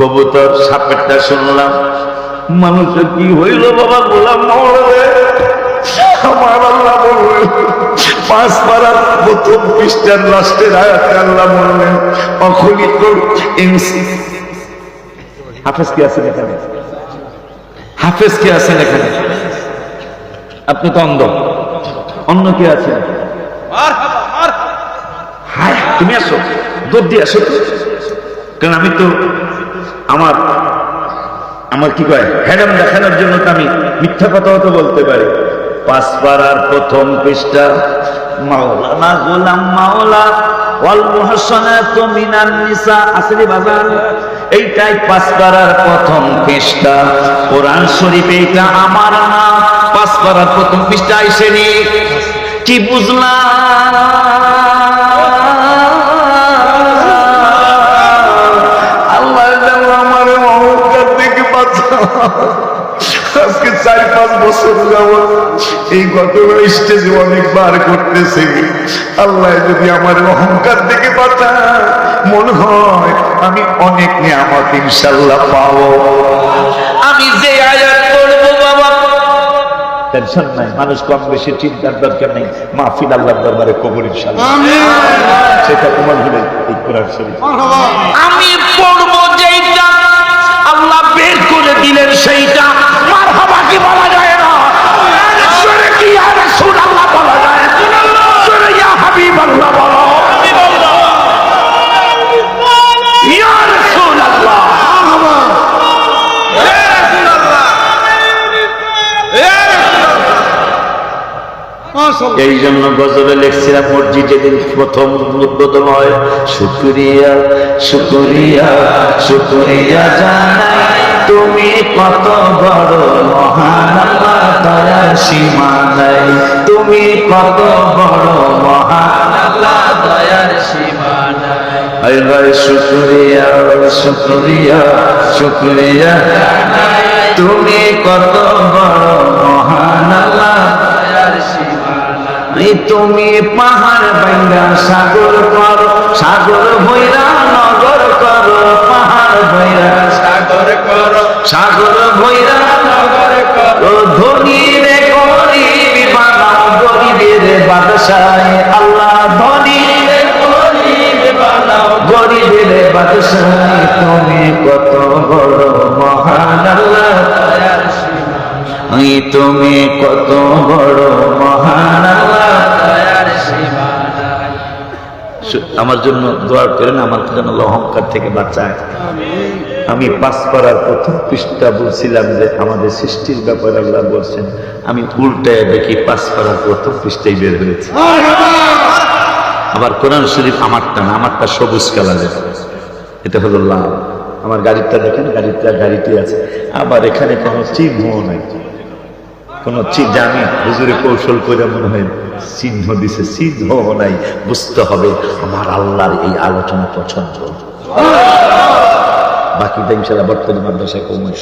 কবুতর সাপেরটা শুনলাম। মানুষের কি হইল বাবা গোলাম প্রথম হাফেজ কি এখানে? হাফেজ এখানে? আপনি তো অন্ধ। অন্য কে আছেন? হায়, তুমি আসো দৌড় দিয়ে আসো কারণ আমি তো আমার আমার কি কয়? হ্যাডাম দেখানোর জন্য তো আমি মিথ্যা কথাও তো বলতে পারি। পাঁচ পাড়ার প্রথম পৃষ্ঠা মাওলানা গোলাম মাওলা কোরআন আমার প্রথম পৃষ্ঠা কি বুঝলাম? আজকে চার পাঁচ বছর এই ঘটনা স্টেজে অনেকবার করতেছে আল্লাহ যদি আমার অহংকার থেকে বাঁচা মনে হয় আমি অনেক নিয়ামত ইনশাল্লাহ পাবো। আমি যে আয়াত করব বাবা। টেনশন নাই মানুষ কম বেশি চিন্তার দরকার নেই। মাহফিল আল্লাহ দরবারে কবর ইনশাল্লাহ সেটা তোমার হলে এই কোরআন শরীফ। আমি পড়ব করে দিলেন সেইটা মারহাবা কি বলা যায় না? কি ইয়া রাসূলুল্লাহ বলা যায়? জোরে হাবিবাল্লাহ বলো। এই জন্য গজলে লিখছিলাম মসজিদ যেদিন প্রথম উদ্বোধন হয় শুক্রিয়া শুক্রিয়া শুক্রিয়া জানাই। তুমি কত বড় মহান আল্লাহ দয়ার সীমা নাই তুমি কত বড় মহান আল্লাহ দয়ার সীমা নাই হায় হায় শুক্রিয়া শুক্রিয়া শুক্রিয়া। তুমি কত বড় মহান আল্লাহ দয়ার সীমা এই তুমি পাহাড় ভাঙ্গা সাগর করো সাগর সাগর ভৈরা ধনী রে গরিব বানাও গরিবের বাদশাহ আল্লাহ ধনী। রে গরিব বানাও গরিবের বাদশাহ তুমি কত বড় মহান আল্লাহ। তুমি কত বড় মহান আল্লাহ। আমার জন্য দোয়া করেন আমার যেন অহংকার থেকে বাঁচায়। আমি পাঁচ পাড়ার প্রথম পৃষ্ঠা বলছিলাম যে আমাদের সৃষ্টির ব্যাপারে আল্লাহ বলছেন, আমি উল্টায় দেখি পাঁচ পাড়ার প্রথম পৃষ্ঠাই বের হয়েছে। আবার কোরআন শরীফ আমারটা না, আমারটা সবুজ কালারের। এটা হলো লাল। আমার গাড়িটা দেখেন, গাড়িটা, গাড়িটি আছে। আবার এখানে কোনো চিহ্ন নাই। কোন আমি হুজুরে কৌশল করে মনে হয় চিহ্ন দিছে চিহ্ন নাই। বুঝতে হবে, আমার আল্লাহর এই আলোচনা পছন্দ। বাকিটা ইনশাল্লাহ বর্তমান মাদ্রাসায় কৌমল